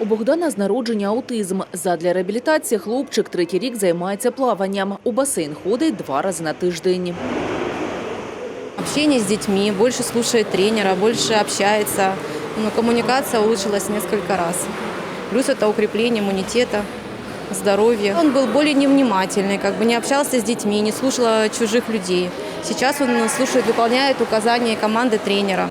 У Богдана з народження аутизм. Задля реабілітації хлопчик третій рік займається плаванням. У басейн ходить два рази на тиждень. Общение с детьми, больше слушает тренера, больше общается. Ну, коммуникация улучшилась несколько раз. Плюс это укрепление иммунитета, здоровья. Он был более невнимательный, как бы не общался с детьми, не слушал чужих людей. Сейчас он слушает, выполняет указания команды тренера.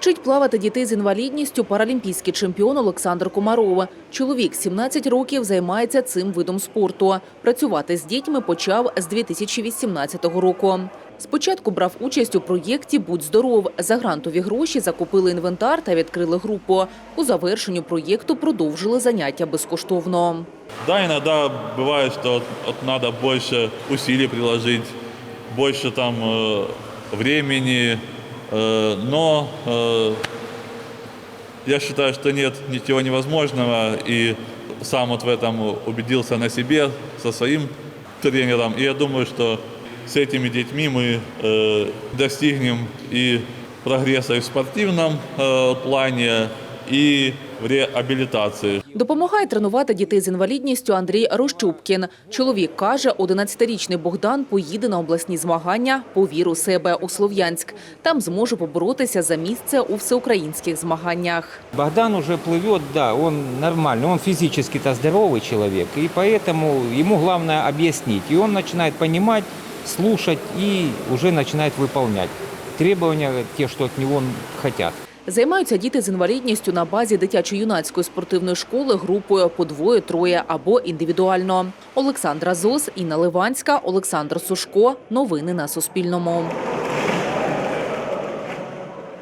Вчить плавати дітей з інвалідністю паралімпійський чемпіон Олександр Комаров. Чоловік 17 років займається цим видом спорту. Працювати з дітьми почав з 2018 року. Спочатку брав участь у проєкті Будь здоров. За грантові гроші закупили інвентар та відкрили групу. У завершенню проєкту продовжили заняття безкоштовно. Да, иногда бывает, что вот, вот надо больше усилий приложить, больше там э, времени, э, но э, я считаю, что нет ничего невозможного, и сам вот в этом убедился на себе со своим тренером, и я думаю, что с этими детьми мы э, достигнем и прогресса и в спортивном э, плане, и в реабилитации. Допомагає тренувати дітей з інвалідністю Андрій Рощупкін. Чоловік каже, 11-річний Богдан поїде на обласні змагання «Повір у себе» у Слов'янськ. Там зможе поборотися за місце у всеукраїнських змаганнях. Богдан уже плывет, да, он нормальный, он физически-то здоровый человек, и поэтому ему главное объяснить. И он начинает понимать, слушать и уже начинает выполнять требования, те, что от него хотят. Займаються діти з інвалідністю на базі дитячо-юнацької спортивної школи групою по двоє, троє або індивідуально. Олександра Зос, Інна Ливанська, Олександр Сушко. Новини на Суспільному.